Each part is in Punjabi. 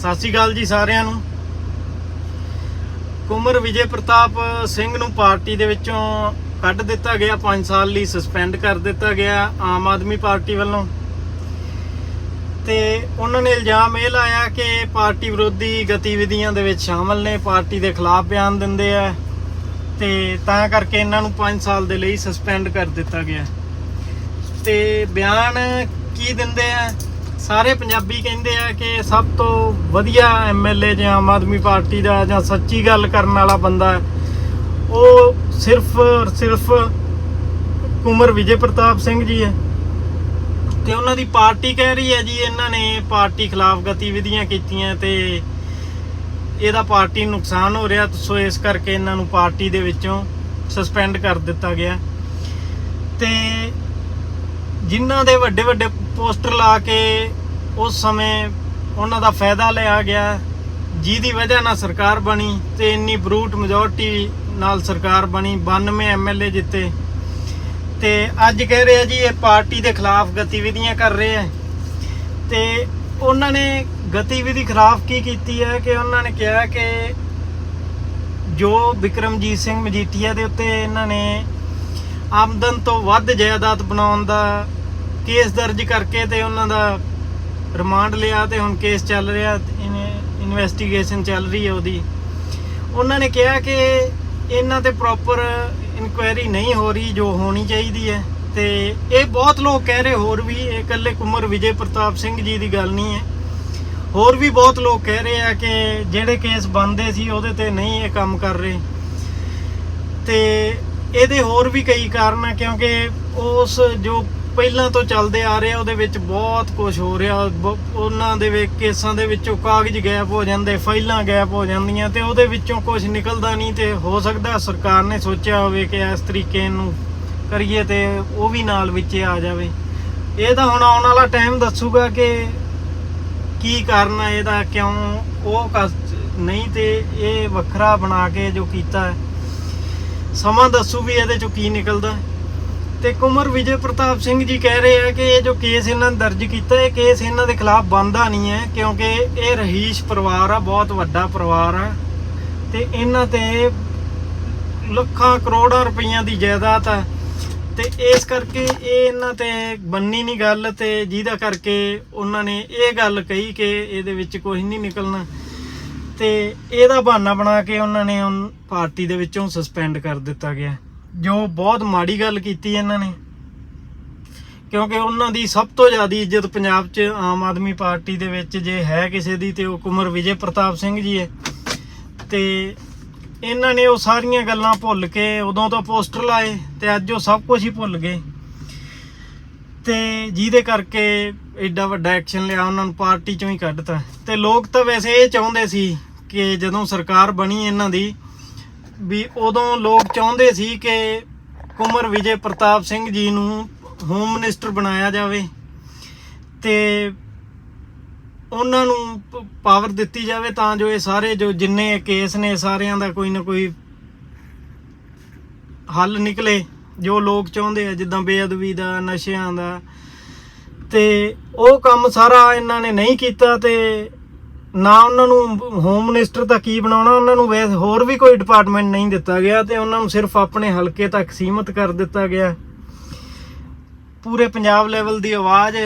ਸਤਿ ਸ਼੍ਰੀ ਅਕਾਲ ਜੀ ਸਾਰਿਆਂ ਨੂੰ। ਕੁਮਰ ਵਿਜੇ ਪ੍ਰਤਾਪ ਸਿੰਘ ਨੂੰ ਪਾਰਟੀ ਦੇ ਵਿੱਚੋਂ ਕੱਢ ਦਿੱਤਾ ਗਿਆ 5 ਸਾਲ ਲਈ ਸਸਪੈਂਡ ਕਰ ਦਿੱਤਾ ਗਿਆ ਆਮ ਆਦਮੀ ਪਾਰਟੀ ਵੱਲੋਂ। ਤੇ ਉਹਨਾਂ ਨੇ ਇਲਜ਼ਾਮ ਇਹ ਲਾਇਆ ਕਿ ਪਾਰਟੀ ਵਿਰੋਧੀ ਗਤੀਵਿਧੀਆਂ ਦੇ ਵਿੱਚ ਸ਼ਾਮਲ ਨੇ, ਪਾਰਟੀ ਦੇ ਖਿਲਾਫ ਬਿਆਨ ਦਿੰਦੇ ਆ ਤੇ ਤਾਂ ਕਰਕੇ ਇਹਨਾਂ ਨੂੰ 5 ਸਾਲ ਦੇ ਲਈ ਸਸਪੈਂਡ ਕਰ ਦਿੱਤਾ ਗਿਆ। ਤੇ ਬਿਆਨ ਕੀ ਦਿੰਦੇ ਆ? ਸਾਰੇ ਪੰਜਾਬੀ ਕਹਿੰਦੇ ਆ ਕਿ ਸਭ ਤੋਂ ਵਧੀਆ ਐਮਐਲਏ ਜਾਂ ਆਮ ਆਦਮੀ ਪਾਰਟੀ ਦਾ ਜਾਂ ਸੱਚੀ ਗੱਲ ਕਰਨ ਵਾਲਾ ਬੰਦਾ ਉਹ ਸਿਰਫ ਔਰ ਸਿਰਫ ਕੁਮਰ ਵਿਜੇ ਪ੍ਰਤਾਪ ਸਿੰਘ ਜੀ ਹੈ। ਤੇ ਉਹਨਾਂ ਦੀ ਪਾਰਟੀ ਕਹਿ ਰਹੀ ਹੈ ਜੀ, ਇਹਨਾਂ ਨੇ ਪਾਰਟੀ ਖਿਲਾਫ ਗਤੀਵਿਧੀਆਂ ਕੀਤੀਆਂ ਤੇ ਇਹਦਾ ਪਾਰਟੀ ਨੂੰ ਨੁਕਸਾਨ ਹੋ ਰਿਹਾ, ਸੋ ਇਸ ਕਰਕੇ ਇਹਨਾਂ ਨੂੰ ਪਾਰਟੀ ਦੇ ਵਿੱਚੋਂ ਸਸਪੈਂਡ ਕਰ ਦਿੱਤਾ ਗਿਆ। ਤੇ ਜਿਨ੍ਹਾਂ ਦੇ ਵੱਡੇ ਵੱਡੇ ਪੋਸਟਰ ਲਾ ਕੇ ਉਸ ਸਮੇਂ ਉਹਨਾਂ ਦਾ ਫਾਇਦਾ ਲਿਆ ਗਿਆ, ਜਿਹਦੀ ਵਜ੍ਹਾ ਨਾਲ ਸਰਕਾਰ ਬਣੀ ਤੇ ਇੰਨੀ ਬਰੂਟ ਮੈਜੋਰਟੀ ਨਾਲ ਸਰਕਾਰ ਬਣੀ 92 ਐਮਐਲਏ ਜਿੱਤੇ। ਤੇ ਅੱਜ ਕਹਿ ਰਹੇ ਆ ਜੀ, ਇਹ ਪਾਰਟੀ ਦੇ ਖਿਲਾਫ ਗਤੀਵਿਧੀਆਂ ਕਰ ਰਹੇ ਆ। ਤੇ ਉਹਨਾਂ ਨੇ ਗਤੀਵਿਧੀ ਖਿਲਾਫ ਕੀ ਕੀਤੀ ਹੈ ਕਿ ਉਹਨਾਂ ਨੇ ਕਿਹਾ ਕਿ ਜੋ ਵਿਕਰਮਜੀਤ ਸਿੰਘ ਮਜੀਠੀਆ ਦੇ ਉੱਤੇ ਇਹਨਾਂ ਨੇ ਆਮਦਨ ਤੋਂ ਵੱਧ ਜਾਇਦਾਦ ਬਣਾਉਣ ਦਾ ਕੇਸ ਦਰਜ ਕਰਕੇ ਤੇ ਉਹਨਾਂ ਦਾ ਰਿਮਾਂਡ ਲਿਆ ਤੇ ਹੁਣ ਕੇਸ ਚੱਲ ਰਿਹਾ ਇਨਵੈਸਟੀਗੇਸ਼ਨ ਚੱਲ ਰਹੀ ਹੈ ਉਹਦੀ। ਉਹਨਾਂ ਨੇ ਕਿਹਾ ਕਿ ਇਹਨਾਂ ਤੇ ਪ੍ਰੋਪਰ ਇਨਕੁਆਇਰੀ ਨਹੀਂ ਹੋ ਰਹੀ, ਜੋ ਹੋਣੀ ਚਾਹੀਦੀ ਹੈ। ਤੇ ਇਹ ਬਹੁਤ ਲੋਕ ਕਹਿ ਰਹੇ, ਹੋਰ ਵੀ ਇਹ ਇਕੱਲੇ ਕੁਮਰ ਵਿਜੇ ਪ੍ਰਤਾਪ ਸਿੰਘ ਜੀ ਦੀ ਗੱਲ ਨਹੀਂ ਹੈ। ਹੋਰ ਵੀ ਬਹੁਤ ਲੋਕ ਕਹਿ ਰਹੇ ਆ ਕਿ ਜਿਹੜੇ ਕੇਸ ਬੰਦੇ ਸੀ, ਉਹਦੇ ਤੇ ਨਹੀਂ ਇਹ ਕੰਮ ਕਰ ਰਹੇ। ਤੇ ਇਹਦੇ ਹੋਰ ਵੀ ਕਈ ਕਾਰਨ ਆ, ਕਿਉਂਕਿ ਉਸ ਜੋ ਪਹਿਲਾਂ ਤੋਂ ਚੱਲਦੇ ਆ ਰਹੇ ਉਹਦੇ ਵਿੱਚ ਬਹੁਤ ਕੁਝ ਹੋ ਰਿਹਾ। ਬ- ਉਹਨਾਂ ਦੇ ਵਿੱਚ, ਕੇਸਾਂ ਦੇ ਵਿੱਚੋਂ ਕਾਗਜ਼ ਗਾਇਬ ਹੋ ਜਾਂਦੇ, ਫਾਈਲਾਂ ਗਾਇਬ ਹੋ ਜਾਂਦੀਆਂ ਤੇ ਉਹਦੇ ਵਿੱਚੋਂ ਕੁਝ ਨਿਕਲਦਾ ਨਹੀਂ ਤੇ ਹੋ ਸਕਦਾ ਸਰਕਾਰ ਨੇ ਸੋਚਿਆ ਹੋਵੇ ਕਿ ਇਸ ਤਰੀਕੇ ਨੂੰ ਕਰੀਏ ਤੇ ਉਹ ਵੀ ਨਾਲ ਵਿੱਚ ਆ ਜਾਵੇ। ਇਹ ਤਾਂ ਹੁਣ ਆਉਣ ਵਾਲਾ ਟਾਈਮ ਦੱਸੂਗਾ ਕਿ ਕੀ ਕਾਰਨ ਹੈ ਇਹਦਾ, ਕਿਉਂ ਉਹ ਕਸ- ਨਹੀਂ ਤੇ ਇਹ ਵੱਖਰਾ ਬਣਾ ਕੇ ਜੋ ਕੀਤਾ ਸਮਾਂ ਦੱਸੂ ਵੀ ਇਹਦੇ ਚੋਂ ਕੀ ਨਿਕਲਦਾ। ਤੇ ਕੁਮਰ ਵਿਜੇ ਪ੍ਰਤਾਪ ਸਿੰਘ ਜੀ ਕਹਿ ਰਹੇ ਆ ਕਿ ਇਹ ਜੋ ਕੇਸ ਇਹਨਾਂ ਨੇ ਦਰਜ ਕੀਤਾ, ਇਹ ਕੇਸ ਇਹਨਾਂ ਦੇ ਖਿਲਾਫ ਬੰਦਾ ਨਹੀਂ ਹੈ, ਕਿਉਂਕਿ ਇਹ ਰਹੀਸ਼ ਪਰਿਵਾਰ ਆ, ਬਹੁਤ ਵੱਡਾ ਪਰਿਵਾਰ ਆ, ਤੇ ਇਹਨਾਂ ਤੇ ਲੱਖਾਂ ਕਰੋੜਾਂ ਰੁਪਈਆਂ ਦੀ ਜਾਇਦਾਦ ਆ, ਤੇ ਇਸ ਕਰਕੇ ਇਹ ਇਹਨਾਂ ਤੇ ਬੰਨੀ ਨਹੀਂ ਗੱਲ, ਤੇ ਜਿਹਦਾ ਕਰਕੇ ਉਹਨਾਂ ਨੇ ਇਹ ਗੱਲ ਕਹੀ ਕਿ ਇਹਦੇ ਵਿੱਚ ਕੁਝ ਨਹੀਂ ਨਿਕਲਣਾ, ਤੇ ਇਹਦਾ ਬਹਾਨਾ ਬਣਾ ਕੇ ਉਹਨਾਂ ਨੇ ਪਾਰਟੀ ਦੇ ਵਿੱਚੋਂ ਸਸਪੈਂਡ ਕਰ ਦਿੱਤਾ ਗਿਆ। ਜੋ ਬਹੁਤ ਮਾੜੀ ਗੱਲ ਕੀਤੀ ਇਹਨਾਂ ਨੇ। ਕਿਉਂਕਿ ਉਹਨਾਂ ਦੀ ਸਭ ਤੋਂ ਜ਼ਿਆਦਾ ਇੱਜ਼ਤ ਪੰਜਾਬ 'ਚ ਆਮ ਆਦਮੀ ਪਾਰਟੀ ਦੇ ਵਿੱਚ ਜੇ ਹੈ ਕਿਸੇ ਦੀ ਤੇ ਉਹ ਕੁਮਰ ਵਿਜੇ ਪ੍ਰਤਾਪ ਸਿੰਘ ਜੀ ਹੈ। ਤੇ ਇਹਨਾਂ ਨੇ ਉਹ ਸਾਰੀਆਂ ਗੱਲਾਂ ਭੁੱਲ ਕੇ ਉਦੋਂ ਤਾਂ ਪੋਸਟਰ ਲਾਏ ਤੇ ਅੱਜ ਉਹ ਸਭ ਕੁਝ ਹੀ ਭੁੱਲ ਗਏ। ਤੇ ਜਿਹਦੇ ਕਰਕੇ ਐਡਾ ਵੱਡਾ ਐਕਸ਼ਨ ਲਿਆ ਉਹਨਾਂ ਨੂੰ ਪਾਰਟੀ ਚੋਂ ਹੀ ਕੱਢਤਾ। ਤੇ ਲੋਕ ਤਾਂ ਵੈਸੇ ਇਹ ਚਾਹੁੰਦੇ ਸੀ ਕਿ ਜਦੋਂ ਸਰਕਾਰ ਬਣੀ ਇਹਨਾਂ ਦੀ ਵੀ ਉਦੋਂ ਲੋਕ ਚਾਹੁੰਦੇ ਸੀ ਕਿ ਕੁਮਰ ਵਿਜੇ ਪ੍ਰਤਾਪ ਸਿੰਘ ਜੀ ਨੂੰ ਹੋਮ ਮਿਨਿਸਟਰ ਬਣਾਇਆ ਜਾਵੇ ਤੇ ਉਹਨਾਂ ਨੂੰ ਪਾਵਰ ਦਿੱਤੀ ਜਾਵੇ ਤਾਂ ਜੋ ਇਹ ਸਾਰੇ ਜੋ ਜਿੰਨੇ ਕੇਸ ਨੇ ਸਾਰਿਆਂ ਦਾ ਕੋਈ ਨਾ ਕੋਈ ਹੱਲ ਨਿਕਲੇ, ਜੋ ਲੋਕ ਚਾਹੁੰਦੇ ਆ, ਜਿੱਦਾਂ ਬੇਅਦਬੀ ਦਾ, ਨਸ਼ਿਆਂ ਦਾ ਤੇ ਉਹ ਕੰਮ ਸਾਰਾ ਇਹਨਾਂ ਨੇ ਨਹੀਂ ਕੀਤਾ ਤੇ ਨਾ ਉਹਨਾਂ ਨੂੰ ਹੋਮ ਮਿਨਿਸਟਰ ਤਾਂ ਕੀ ਬਣਾਉਣਾ, ਉਹਨਾਂ ਨੂੰ ਵੈਸੇ ਹੋਰ ਵੀ ਕੋਈ ਡਿਪਾਰਟਮੈਂਟ ਨਹੀਂ ਦਿੱਤਾ ਗਿਆ ਤੇ ਉਹਨਾਂ ਨੂੰ ਸਿਰਫ ਆਪਣੇ ਹਲਕੇ ਤੱਕ ਸੀਮਤ ਕਰ ਦਿੱਤਾ ਗਿਆ। ਪੂਰੇ ਪੰਜਾਬ ਲੈਵਲ ਦੀ ਆਵਾਜ਼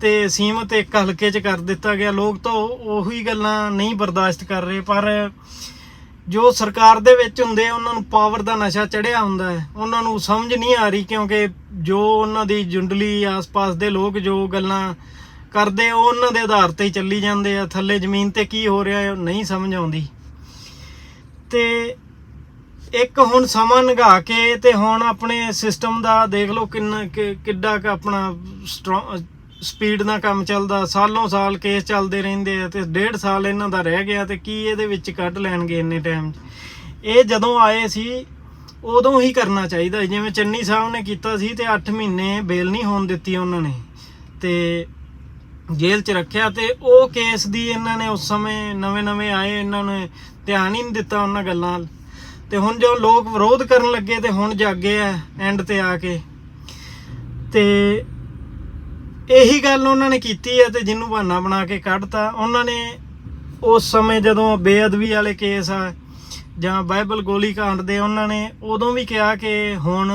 ਤੇ ਸੀਮਤ ਇੱਕ ਹਲਕੇ 'ਚ ਕਰ ਦਿੱਤਾ ਗਿਆ। ਲੋਕ ਤਾਂ ਉਹੀ ਗੱਲਾਂ ਨਹੀਂ ਬਰਦਾਸ਼ਤ ਕਰ ਰਹੇ, ਪਰ ਜੋ ਸਰਕਾਰ ਦੇ ਵਿੱਚ ਹੁੰਦੇ ਉਹਨਾਂ ਨੂੰ ਪਾਵਰ ਦਾ ਨਸ਼ਾ ਚੜਿਆ ਹੁੰਦਾ ਹੈ। ਉਹਨਾਂ ਨੂੰ ਸਮਝ ਨਹੀਂ ਆ ਰਹੀ ਕਿਉਂਕਿ ਜੋ ਉਹਨਾਂ ਦੀ ਜੁੰਡਲੀ ਆਸ-ਪਾਸ ਦੇ ਲੋਕ, ਜੋ ਗੱਲਾਂ ਕਰਦੇ ਉਹ ਉਹਨਾਂ ਦੇ ਆਧਾਰ ਤੇ ਹੀ ਚੱਲੀ ਜਾਂਦੇ ਆ। ਥੱਲੇ ਜ਼ਮੀਨ ਤੇ ਕੀ ਹੋ ਰਿਹਾ ਹੈ, ਉਹ ਨਹੀਂ ਸਮਝ ਆਉਂਦੀ। ਤੇ ਇੱਕ ਹੁਣ ਸਮਾਂ ਨਿਭਾ ਕੇ ਤੇ ਹੁਣ ਆਪਣੇ ਸਿਸਟਮ ਦਾ ਦੇਖ ਲਓ ਕਿੰਨਾ ਕਿ- ਕਿੱਡਾ ਕ ਆਪਣਾ ਸਪੀਡ ਨਾਲ ਕੰਮ ਚੱਲਦਾ। ਸਾਲੋਂ ਸਾਲ ਕੇਸ ਚੱਲਦੇ ਰਹਿੰਦੇ ਆ ਤੇ ਡੇਢ ਸਾਲ ਇਹਨਾਂ ਦਾ ਰਹਿ ਗਿਆ ਤੇ ਕੀ ਇਹਦੇ ਵਿੱਚ ਕੱਢ ਲੈਣਗੇ ਇੰਨੇ ਟਾਈਮ ਇਹ ਜਦੋਂ ਆਏ ਸੀ, ਉਦੋਂ ਹੀ ਕਰਨਾ ਚਾਹੀਦਾ ਜਿਵੇਂ ਚੰਨੀ ਸਾਹਿਬ ਨੇ ਕੀਤਾ ਸੀ ਤੇ 8 ਮਹੀਨੇ ਬੇਲ ਨਹੀਂ ਹੋਣ ਦਿੱਤੀ ਉਹਨਾਂ ਨੇ। ਤੇ ਜੇਲ੍ਹ 'ਚ ਰੱਖਿਆ ਤੇ ਉਹ ਕੇਸ ਦੀ ਇਹਨਾਂ ਨੇ ਉਸ ਸਮੇਂ ਨਵੇਂ-ਨਵੇਂ ਆਏ, ਇਹਨਾਂ ਨੇ ਧਿਆਨ ਹੀ ਨਹੀਂ ਦਿੱਤਾ ਉਹਨਾਂ ਗੱਲਾਂ ਵੱਲ। ਤੇ ਹੁਣ ਜੋ ਲੋਕ ਵਿਰੋਧ ਕਰਨ ਲੱਗੇ ਤੇ ਹੁਣ ਜਾਗੇ ਆ ਐਂਡ ਤੇ ਆ ਕੇ। ਤੇ ਇਹੀ ਗੱਲ ਉਹਨਾਂ ਨੇ ਕੀਤੀ ਹੈ ਤੇ ਜਿਹਨੂੰ ਬਹਾਨਾ ਬਣਾ ਕੇ ਕੱਢਤਾ। ਉਹਨਾਂ ਨੇ ਉਸ ਸਮੇਂ ਜਦੋਂ ਬੇਅਦਬੀ ਵਾਲੇ ਕੇਸ ਆ ਜਾਂ ਬਾਈਬਲ ਗੋਲੀ ਕਾਂਡ ਦੇ, ਉਹਨਾਂ ਨੇ ਉਦੋਂ ਵੀ ਕਿਹਾ ਕਿ ਹੁਣ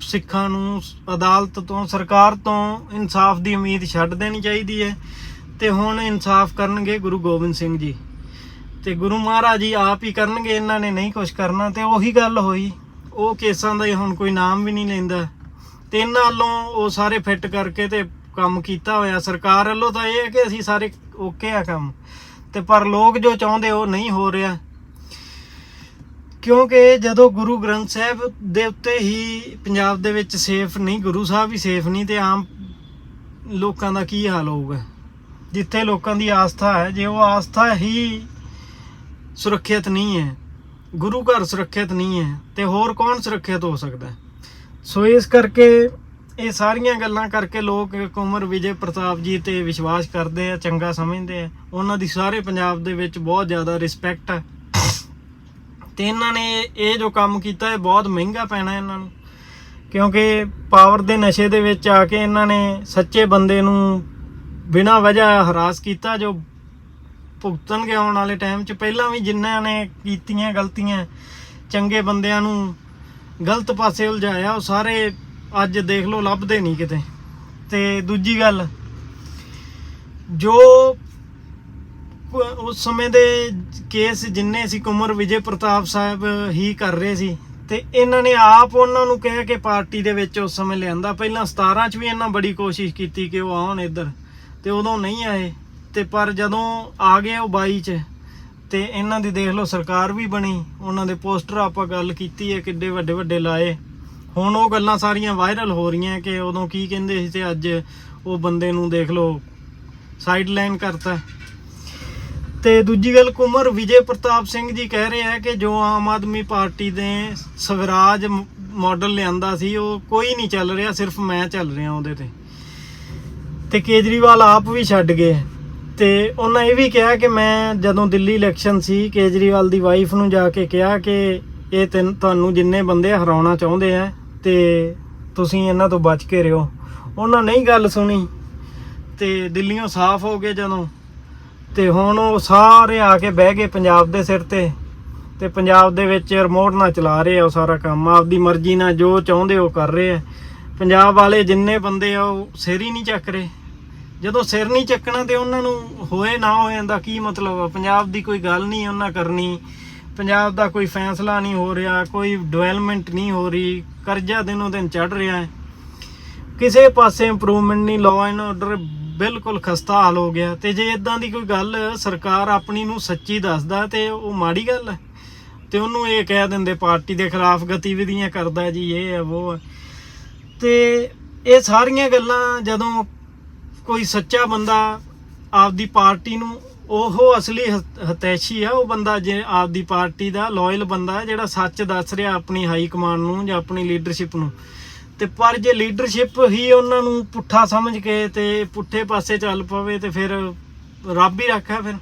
ਸਿੱਖਾਂ ਨੂੰ ਅਦਾਲਤ ਤੋਂ, ਸਰਕਾਰ ਤੋਂ ਇਨਸਾਫ ਦੀ ਉਮੀਦ ਛੱਡ ਦੇਣੀ ਚਾਹੀਦੀ ਹੈ ਤੇ ਹੁਣ ਇਨਸਾਫ ਕਰਨਗੇ ਗੁਰੂ ਗੋਬਿੰਦ ਸਿੰਘ ਜੀ। ਤੇ ਗੁਰੂ ਮਹਾਰਾਜ ਜੀ ਆਪ ਹੀ ਕਰਨਗੇ, ਇਹਨਾਂ ਨੇ ਨਹੀਂ ਕੁਝ ਕਰਨਾ ਤੇ ਉਹੀ ਗੱਲ ਹੋਈ। ਉਹ ਕੇਸਾਂ ਦਾ ਹੀ ਹੁਣ ਕੋਈ ਨਾਮ ਵੀ ਨਹੀਂ ਲੈਂਦਾ। ਤੇ ਇਹਨਾਂ ਵੱਲੋਂ ਉਹ ਸਾਰੇ ਫਿੱਟ ਕਰਕੇ ਤੇ ਕੰਮ ਕੀਤਾ ਹੋਇਆ। ਸਰਕਾਰ ਵੱਲੋਂ ਤਾਂ ਇਹ ਹੈ ਕਿ ਅਸੀਂ ਸਾਰੇ ਓਕੇ ਆ ਕੰਮ। ਤੇ ਪਰ ਲੋਕ ਜੋ ਚਾਹੁੰਦੇ ਉਹ ਨਹੀਂ ਹੋ ਰਿਹਾ। ਕਿਉਂਕਿ ਜਦੋਂ ਗੁਰੂ ਗ੍ਰੰਥ ਸਾਹਿਬ ਦੇ ਉੱਤੇ ਹੀ ਪੰਜਾਬ ਦੇ ਵਿੱਚ ਸੇਫ ਨਹੀਂ, ਗੁਰੂ ਸਾਹਿਬ ਵੀ ਸੇਫ ਨਹੀਂ, ਤੇ ਆਮ ਲੋਕਾਂ ਦਾ ਕੀ ਹਾਲ ਹੋਊਗਾ? ਜਿੱਥੇ ਲੋਕਾਂ ਦੀ ਆਸਥਾ ਹੈ, ਜੇ ਉਹ ਆਸਥਾ ਹੀ ਸੁਰੱਖਿਅਤ ਨਹੀਂ ਹੈ, ਗੁਰੂ ਘਰ ਸੁਰੱਖਿਅਤ ਨਹੀਂ ਹੈ, ਤੇ ਹੋਰ ਕੌਣ ਸੁਰੱਖਿਅਤ ਹੋ ਸਕਦਾ ਸੋ ਇਸ ਕਰਕੇ ਇਹ ਸਾਰੀਆਂ ਗੱਲਾਂ ਕਰਕੇ ਲੋਕ ਕੁਮਰ ਵਿਜੇ ਪ੍ਰਤਾਪ ਜੀ ਤੇ ਵਿਸ਼ਵਾਸ ਕਰਦੇ ਆ, ਚੰਗਾ ਸਮਝਦੇ ਆ। ਉਹਨਾਂ ਦੀ ਸਾਰੇ ਪੰਜਾਬ ਦੇ ਵਿੱਚ ਬਹੁਤ ਜ਼ਿਆਦਾ ਰਿਸਪੈਕਟ ਹੈ ਤੇ ਇਹਨਾਂ ਨੇ ਇਹ ਜੋ ਕੰਮ ਕੀਤਾ ਇਹ ਬਹੁਤ ਮਹਿੰਗਾ ਪੈਣਾ ਇਹਨਾਂ ਨੂੰ। ਕਿਉਂਕਿ ਪਾਵਰ ਦੇ ਨਸ਼ੇ ਦੇ ਵਿੱਚ ਆ ਕੇ ਇਹਨਾਂ ਨੇ ਸੱਚੇ ਬੰਦੇ ਨੂੰ ਬਿਨਾਂ ਵਜ੍ਹਾ ਹਰਾਸ ਕੀਤਾ, ਜੋ ਭੁਗਤਣਗੇ ਆਉਣ ਵਾਲੇ ਟਾਈਮ 'ਚ। ਪਹਿਲਾਂ ਵੀ ਜਿਨ੍ਹਾਂ ਨੇ ਕੀਤੀਆਂ ਗਲਤੀਆਂ, ਚੰਗੇ ਬੰਦਿਆਂ ਨੂੰ ਗਲਤ ਪਾਸੇ ਉਲਝਾਇਆ, ਉਹ ਸਾਰੇ ਅੱਜ ਦੇਖ ਲਓ ਲੱਭਦੇ ਨਹੀਂ ਕਿਤੇ। ਤੇ ਦੂਜੀ ਗੱਲ, ਜੋ ਉਸ ਸਮੇਂ ਦੇ ਕੇਸ ਜਿੰਨੇ ਸੀ ਕੁਮਰ ਵਿਜੇ ਪ੍ਰਤਾਪ ਸਾਹਿਬ ਹੀ ਕਰ ਰਹੇ ਸੀ ਤੇ ਇਹਨਾਂ ਨੇ ਆਪ ਉਹਨਾਂ ਨੂੰ ਕਹਿ ਕੇ ਪਾਰਟੀ ਦੇ ਵਿੱਚ ਉਸ ਸਮੇਂ ਲਿਆਂਦਾ। ਪਹਿਲਾਂ 17 ਚ ਵੀ ਇਹਨਾਂ ਬੜੀ ਕੋਸ਼ਿਸ਼ ਕੀਤੀ ਕਿ ਉਹ ਆਉਣ ਇੱਧਰ ਤੇ ਉਦੋਂ ਨਹੀਂ ਆਏ ਤੇ ਪਰ ਜਦੋਂ ਆ ਗਏ ਉਹ 22 ਚ ਤੇ ਇਹਨਾਂ ਦੀ ਦੇਖ ਲਓ ਸਰਕਾਰ ਵੀ ਬਣੀ, ਉਹਨਾਂ ਦੇ ਪੋਸਟਰ ਆਪਾਂ ਗੱਲ ਕੀਤੀ ਹੈ, ਕਿੱਡੇ ਵੱਡੇ ਵੱਡੇ ਲਾਏ। ਹੁਣ ਉਹ ਗੱਲਾਂ ਸਾਰੀਆਂ ਵਾਇਰਲ ਹੋ ਰਹੀਆਂ ਕਿ ਉਦੋਂ ਕੀ ਕਹਿੰਦੇ ਸੀ ਤੇ ਅੱਜ ਉਹ ਬੰਦੇ ਨੂੰ ਦੇਖ ਲਓ ਸਾਈਡ ਲਾਈਨ ਕਰਤਾ। ਤੇ ਦੂਜੀ ਗੱਲ ਕੁਮਰ ਵਿਜੇ ਪ੍ਰਤਾਪ ਸਿੰਘ ਜੀ ਕਹਿ ਰਹੇ ਆ ਕਿ ਜੋ ਆਮ ਆਦਮੀ ਪਾਰਟੀ ਦੇ ਸਵਰਾਜ ਮ- ਮਾਡਲ ਲਿਆਂਦਾ ਸੀ, ਉਹ ਕੋਈ ਨਹੀਂ ਚੱਲ ਰਿਹਾ, ਸਿਰਫ ਮੈਂ ਚੱਲ ਰਿਹਾ ਉਹਦੇ ਤੇ। ਤੇ ਕੇਜਰੀਵਾਲ ਆਪ ਵੀ ਛੱਡ ਗਏ। ਤੇ ਉਹਨਾਂ ਇਹ ਵੀ ਕਿਹਾ ਕਿ ਮੈਂ ਜਦੋਂ ਦਿੱਲੀ ਇਲੈਕਸ਼ਨ ਸੀ, ਕੇਜਰੀਵਾਲ ਦੀ ਵਾਈਫ ਨੂੰ ਜਾ ਕੇ ਕਿਹਾ ਕਿ ਇਹ ਤਿੰਨ, ਤੁਹਾਨੂੰ ਜਿੰਨੇ ਬੰਦੇ ਹਰਾਉਣਾ ਚਾਹੁੰਦੇ ਆ ਤੇ ਤੁਸੀਂ ਇਹਨਾਂ ਤੋਂ ਬਚ ਕੇ ਰਹੋ। ਉਹਨਾਂ ਨਹੀਂ ਗੱਲ ਸੁਣੀ। ਤੇ ਦਿੱਲੀੋਂ ਸਾਫ਼ ਹੋ ਗਏ ਜਦੋਂ। ਤੇ ਹੁਣ ਉਹ ਸਾਰੇ ਆ ਕੇ ਬਹਿ ਗਏ ਪੰਜਾਬ ਦੇ ਸਿਰ ਤੇ ਤੇ ਪੰਜਾਬ ਦੇ ਵਿੱਚ ਰਿਮੋਟ ਨਾਲ ਚਲਾ ਰਹੇ ਆ ਉਹ ਸਾਰਾ ਕੰਮ। ਆਪਦੀ ਮਰਜ਼ੀ ਨਾਲ ਜੋ ਚਾਹੁੰਦੇ ਉਹ ਕਰ ਰਹੇ ਆ। ਪੰਜਾਬ ਵਾਲੇ ਜਿੰਨੇ ਬੰਦੇ ਆ ਉਹ ਸਿਰ ਹੀ ਨਹੀਂ ਚੱਕ ਰਹੇ। ਜਦੋਂ ਸਿਰ ਨਹੀਂ ਚੱਕਣਾ ਤੇ ਉਹਨਾਂ ਨੂੰ ਹੋਏ ਨਾ ਹੋਏ ਦਾ ਕੀ ਮਤਲਬ ਆ? ਪੰਜਾਬ ਦੀ ਕੋਈ ਗੱਲ ਨਹੀਂ ਉਹਨਾਂ ਕਰਨੀ। ਪੰਜਾਬ ਦਾ ਕੋਈ ਫੈਸਲਾ ਨਹੀਂ ਹੋ ਰਿਹਾ, ਕੋਈ ਡਿਵੈਲਪਮੈਂਟ ਨਹੀਂ ਹੋ ਰਹੀ। ਕਰਜ਼ਾ ਦਿਨੋਂ ਦਿਨ ਚੜ ਰਿਹਾ ਹੈ। ਕਿਸੇ ਪਾਸੇ ਇੰਪਰੂਵਮੈਂਟ ਨਹੀਂ ਲਾਅ ਐਂਡ ਆਰਡਰ ਬਿਲਕੁਲ ਖਸਤਾ ਹਾਲ ਹੋ ਗਿਆ ਤੇ ਜੇ ਇਦਾਂ ਦੀ ਕੋਈ ਗੱਲ ਸਰਕਾਰ ਆਪਣੀ ਨੂੰ ਸੱਚੀ ਦੱਸਦਾ ਤੇ ਉਹ ਮਾੜੀ ਗੱਲ ਹੈ। ਤੇ ਉਹਨੂੰ ਇਹ ਕਹਿ ਦਿੰਦੇ, ਪਾਰਟੀ ਦੇ ਖਿਲਾਫ ਗਤੀਵਿਧੀਆਂ ਕਰਦਾ ਜੀ, ਇਹ ਹੈ ਉਹ ਹੈ। ਤੇ ਇਹ ਸਾਰੀਆਂ ਗੱਲਾਂ ਜਦੋਂ ਕੋਈ ਸੱਚਾ ਬੰਦਾ ਆਪਦੀ ਪਾਰਟੀ ਨੂੰ, ਉਹ ਅਸਲੀ ਹ- ਹਤੈਸ਼ੀ ਆ, ਉਹ ਬੰਦਾ ਜੇ ਆਪਦੀ ਪਾਰਟੀ ਦਾ ਲਾਇਲ ਬੰਦਾ ਜਿਹੜਾ ਸੱਚ ਦੱਸ ਰਿਹਾ ਆਪਣੀ ਹਾਈ ਕਮਾਂਡ ਨੂੰ ਜਾਂ ਆਪਣੀ ਲੀਡਰਸ਼ਿਪ ਨੂੰ। ਤੇ ਪਰ ਜੇ ਲੀਡਰਸ਼ਿਪ ਹੀ ਉਹਨਾਂ ਨੂੰ ਪੁੱਠਾ ਸਮਝ ਕੇ ਤੇ ਪੁੱਠੇ ਪਾਸੇ ਚੱਲ ਪਵੇ ਤੇ ਫਿਰ ਰੱਬ ਹੀ ਰੱਖਾ ਫਿਰ।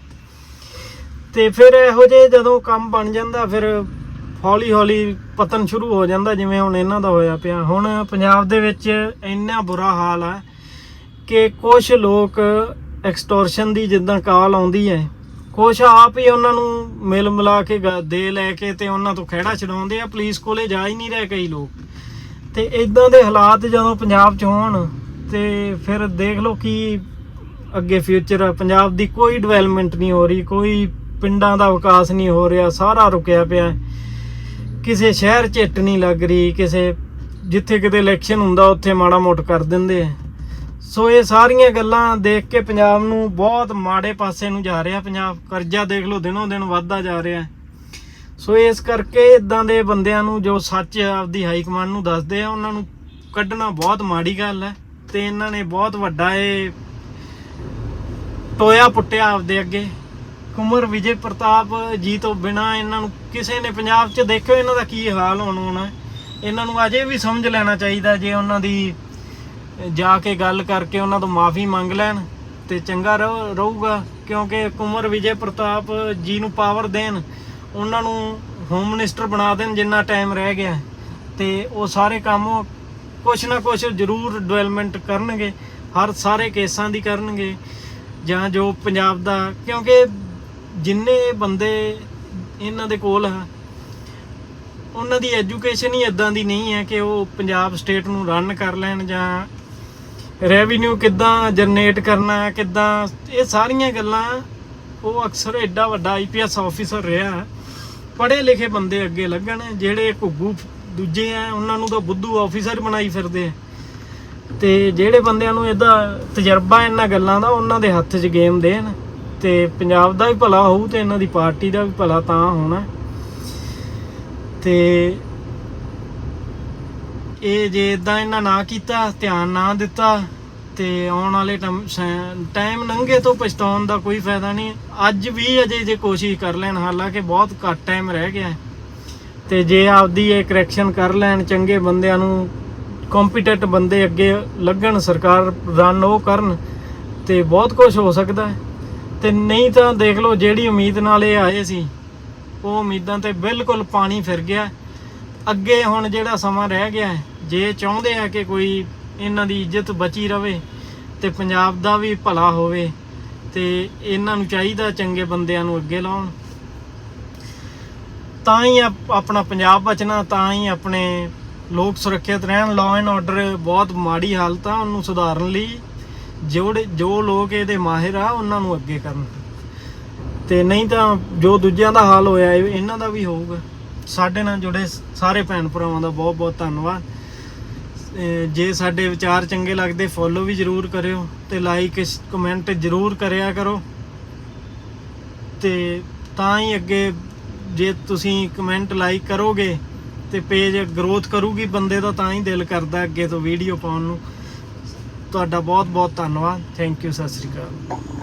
ਤੇ ਫਿਰ ਇਹੋ ਜਿਹੇ ਜਦੋਂ ਕੰਮ ਬਣ ਜਾਂਦਾ ਫਿਰ ਹੌਲੀ ਹੌਲੀ ਪਤਨ ਸ਼ੁਰੂ ਹੋ ਜਾਂਦਾ ਜਿਵੇਂ ਹੁਣ ਇਹਨਾਂ ਦਾ ਹੋਇਆ ਪਿਆ। ਹੁਣ ਪੰਜਾਬ ਦੇ ਵਿੱਚ ਇੰਨਾ ਬੁਰਾ ਹਾਲ ਆ ਕਿ ਕੁਝ ਲੋਕ ਐਕਸਟੋਰਸ਼ਨ ਦੀ ਜਿੱਦਾਂ ਕਾਲ ਆਉਂਦੀ ਹੈ ਕੁਝ ਆਪ ਹੀ ਉਹਨਾਂ ਨੂੰ ਮਿਲ ਮਿਲਾ ਕੇ ਦੇ ਲੈ ਕੇ ਤੇ ਉਹਨਾਂ ਤੋਂ ਖਹਿੜਾ ਛਡਾਉਂਦੇ ਆ। ਪੁਲਿਸ ਕੋਲੇ ਜਾ ਹੀ ਨਹੀਂ ਰਹੇ ਕਈ ਲੋਕ। ਤੇ ਇਦਾਂ ਦੇ ਹਾਲਾਤ ਜਦੋਂ ਪੰਜਾਬ 'ਚ ਹੋਣ ਤੇ ਫਿਰ ਦੇਖ ਲਓ ਕੀ ਅੱਗੇ ਫਿਊਚਰ ਆ। ਪੰਜਾਬ ਦੀ ਕੋਈ ਡਿਵੈਲਪਮੈਂਟ ਨਹੀਂ ਹੋ ਰਹੀ, ਕੋਈ ਪਿੰਡਾਂ ਦਾ ਵਿਕਾਸ ਨਹੀਂ ਹੋ ਰਿਹਾ, ਸਾਰਾ ਰੁਕਿਆ ਪਿਆ। ਕਿਸੇ ਸ਼ਹਿਰ 'ਚ ਇੱਟ ਨਹੀਂ ਲੱਗ ਰਹੀ, ਕਿਸੇ ਜਿੱਥੇ ਕਿਤੇ ਇਲੈਕਸ਼ਨ ਹੁੰਦਾ, ਉੱਥੇ ਮਾੜਾ ਮੋਟ ਕਰ ਦਿੰਦੇ ਸੋ ਇਹ ਸਾਰੀਆਂ ਗੱਲਾਂ ਦੇਖ ਕੇ ਪੰਜਾਬ ਨੂੰ ਬਹੁਤ ਮਾੜੇ ਪਾਸੇ ਨੂੰ ਜਾ ਰਿਹਾ, ਪੰਜਾਬ ਕਰਜ਼ਾ ਦੇਖ ਲਓ ਦਿਨੋਂ ਦਿਨ ਵੱਧਦਾ ਜਾ ਰਿਹਾ। ਸੋ ਇਸ ਕਰਕੇ ਇਦਾਂ ਦੇ ਬੰਦਿਆਂ ਨੂੰ ਜੋ ਸੱਚ ਆਪਦੀ ਹਾਈ ਕਮਾਂਡ ਨੂੰ ਦੱਸਦੇ ਆ, ਉਹਨਾਂ ਨੂੰ ਕੱਢਣਾ ਬਹੁਤ ਮਾੜੀ ਗੱਲ ਹੈ ਤੇ ਇਹਨਾਂ ਨੇ ਬਹੁਤ ਵੱਡਾ ਇਹ ਟੋਇਆ ਪੁੱਟਿਆ ਆਪਦੇ ਅੱਗੇ। ਕੁਮਰ ਵਿਜੇ ਪ੍ਰਤਾਪ ਜੀ ਤੋਂ ਬਿਨਾ ਇਹਨਾਂ ਨੂੰ ਕਿਸੇ ਨੇ ਪੰਜਾਬ 'ਚ ਦੇਖਿਓ ਇਹਨਾਂ ਦਾ ਕੀ ਹਾਲ ਹੋਣ ਹੋਣਾ। ਇਹਨਾਂ ਨੂੰ ਅਜੇ ਵੀ ਸਮਝ ਲੈਣਾ ਚਾਹੀਦਾ ਜੇ ਉਹਨਾਂ ਦੀ ਜਾ ਕੇ ਗੱਲ ਕਰਕੇ ਉਹਨਾਂ ਤੋਂ ਮਾਫੀ ਮੰਗ ਲੈਣ ਤੇ ਚੰਗਾ ਰਹੂ- ਰਹੂਗਾ ਕਿਉਂਕਿ ਕੁਮਰ ਵਿਜੇ ਪ੍ਰਤਾਪ ਜੀ ਨੂੰ ਪਾਵਰ ਦੇਣ ਉਹਨਾਂ ਨੂੰ ਹੋਮ ਮਿਨਿਸਟਰ ਬਣਾ ਦੇਣ ਜਿੰਨਾ ਟਾਈਮ ਰਹਿ ਗਿਆ। ਤੇ ਉਹ ਸਾਰੇ ਕੰਮ ਕੁਛ ਨਾ ਕੁਛ ਜ਼ਰੂਰ ਡਿਵੈਲਪਮੈਂਟ ਕਰਨਗੇ, ਹਰ ਸਾਰੇ ਕੇਸਾਂ ਦੀ ਕਰਨਗੇ, ਜਾਂ ਜੋ ਪੰਜਾਬ ਦਾ, ਕਿਉਂਕਿ ਜਿੰਨੇ ਬੰਦੇ ਇਹਨਾਂ ਦੇ ਕੋਲ ਆ, ਉਹਨਾਂ ਦੀ ਐਜੂਕੇਸ਼ਨ ਹੀ ਇਦਾਂ ਦੀ ਨਹੀਂ ਹੈ ਕਿ ਉਹ ਪੰਜਾਬ ਸਟੇਟ ਨੂੰ ਰਨ ਕਰ ਲੈਣ ਜਾਂ ਰੈਵਨਿਊ ਕਿੱਦਾਂ ਜਨਰੇਟ ਕਰਨਾ ਹੈ ਕਿੱਦਾਂ, ਇਹ ਸਾਰੀਆਂ ਗੱਲਾਂ, ਉਹ ਅਕਸਰ ਐਡਾ ਵੱਡਾ ਆਈਪੀਐਸ ਆਫੀਸਰ ਰਿਹਾ। ਪੜ੍ਹੇ ਲਿਖੇ ਬੰਦੇ ਅੱਗੇ ਲੱਗਣ, ਜਿਹੜੇ ਘੁੱਗੂ ਦੂਜੇ ਆ ਉਹਨਾਂ ਨੂੰ ਤਾਂ ਬੁੱਧੂ ਆਫੀਸਰ ਬਣਾਈ ਫਿਰਦੇ ਆ ਤੇ ਜਿਹੜੇ ਬੰਦਿਆਂ ਨੂੰ ਇਹਦਾ ਤਜਰਬਾ ਇਹਨਾਂ ਗੱਲਾਂ ਦਾ, ਉਹਨਾਂ ਦੇ ਹੱਥ 'ਚ ਗੇਮ ਦੇਣ। ਤੇ ਪੰਜਾਬ ਦਾ ਵੀ ਭਲਾ ਹੋਊ ਤੇ ਇਹਨਾਂ ਦੀ ਪਾਰਟੀ ਦਾ ਵੀ ਭਲਾ ਤਾਂ ਹੋਣਾ। ਤੇ ਇਹ ਜੇ ਇਦਾਂ ਇਹਨਾਂ ਨਾ ਕੀਤਾ, ਧਿਆਨ ਨਾ ਦਿੱਤਾ ਤੇ ਆਉਣ ਵਾਲੇ ਟਾਈਮ ਲੰਘੇ ਤੋਂ ਪਛਤਾਉਣ ਦਾ ਕੋਈ ਫਾਇਦਾ ਨਹੀਂ। ਅੱਜ ਵੀ ਅਜੇ ਜੇ ਕੋਸ਼ਿਸ਼ ਕਰ ਲੈਣ, ਹਾਲਾਂਕਿ ਬਹੁਤ ਘੱਟ ਟਾਈਮ ਰਹਿ ਗਿਆ ਹੈ। ਤੇ ਜੇ ਆਪਦੀ ਇਹ ਕਰੈਕਸ਼ਨ ਕਰ ਲੈਣ, ਚੰਗੇ ਬੰਦਿਆਂ ਨੂੰ ਕੰਪੀਟੈਂਟ ਬੰਦੇ ਅੱਗੇ ਲੱਗਣ, ਸਰਕਾਰ ਰਨ ਉਹ ਕਰਨ, ਤੇ ਬਹੁਤ ਕੁਝ ਹੋ ਸਕਦਾ ਹੈ। ਤੇ ਨਹੀਂ ਤਾਂ ਦੇਖ ਲਓ, ਜਿਹੜੀ ਉਮੀਦ ਨਾਲ ਇਹ ਆਏ ਸੀ, ਉਹ ਉਮੀਦਾਂ ਤੇ ਬਿਲਕੁਲ ਪਾਣੀ ਫਿਰ ਗਿਆ। ਅੱਗੇ ਹੁਣ ਜਿਹੜਾ ਸਮਾਂ ਰਹਿ ਗਿਆ ਜੇ ਚਾਹੁੰਦੇ ਆ ਕਿ ਕੋਈ ਇਹਨਾਂ ਦੀ ਇੱਜ਼ਤ ਬਚੀ ਰਵੇ ਤੇ ਪੰਜਾਬ ਦਾ ਵੀ ਭਲਾ ਹੋਵੇ ਤੇ ਇਹਨਾਂ ਨੂੰ ਚਾਹੀਦਾ ਚੰਗੇ ਬੰਦਿਆਂ ਨੂੰ ਅੱਗੇ ਲਾਉਣ। ਤਾਂ ਹੀ ਆਪਣਾ ਪੰਜਾਬ ਬਚਣਾ, ਤਾਂ ਹੀ ਆਪਣੇ ਲੋਕ ਸੁਰੱਖਿਅਤ ਰਹਿਣ। ਲਾਅ ਐਂਡ ਆਰਡਰ ਬਹੁਤ ਮਾੜੀ ਹਾਲਤ ਆ, ਉਹਨੂੰ ਸੁਧਾਰਨ ਲਈ ਜਿਹੜੇ ਜੋ ਲੋਕ ਇਹਦੇ ਮਾਹਿਰ ਆ, ਉਹਨਾਂ ਨੂੰ ਅੱਗੇ ਕਰਨ। ਤੇ ਨਹੀਂ ਤਾਂ ਜੋ ਦੂਜਿਆਂ ਦਾ ਹਾਲ ਹੋਇਆ, ਇਹ- ਇਹਨਾਂ ਦਾ ਵੀ ਹੋਊਗਾ। ਸਾਡੇ ਨਾਲ ਜੁੜੇ ਸਾਰੇ ਭੈਣ ਭਰਾਵਾਂ ਦਾ ਬਹੁਤ ਬਹੁਤ ਧੰਨਵਾਦ। ਜੇ ਸਾਡੇ ਵਿਚਾਰ ਚੰਗੇ ਲੱਗਦੇ ਫੋਲੋ ਵੀ ਜਰੂਰ ਕਰਿਓ ਤੇ ਲਾਈਕ ਕਮੈਂਟ ਜਰੂਰ ਕਰਿਆ ਕਰੋ। ਤੇ ਤਾਂ ਹੀ ਅੱਗੇ ਜੇ ਤੁਸੀਂ ਕਮੈਂਟ ਲਾਈਕ ਕਰੋਗੇ ਤੇ ਪੇਜ ਗਰੋਥ ਕਰੂਗੀ ਬੰਦੇ ਦਾ, ਤਾਂ ਹੀ ਦਿਲ ਕਰਦਾ ਅੱਗੇ ਤੋਂ ਵੀਡੀਓ ਪਾਉਣ ਨੂੰ। ਤੁਹਾਡਾ ਬਹੁਤ ਬਹੁਤ ਧੰਨਵਾਦ। Thank you Sat Sri Akal.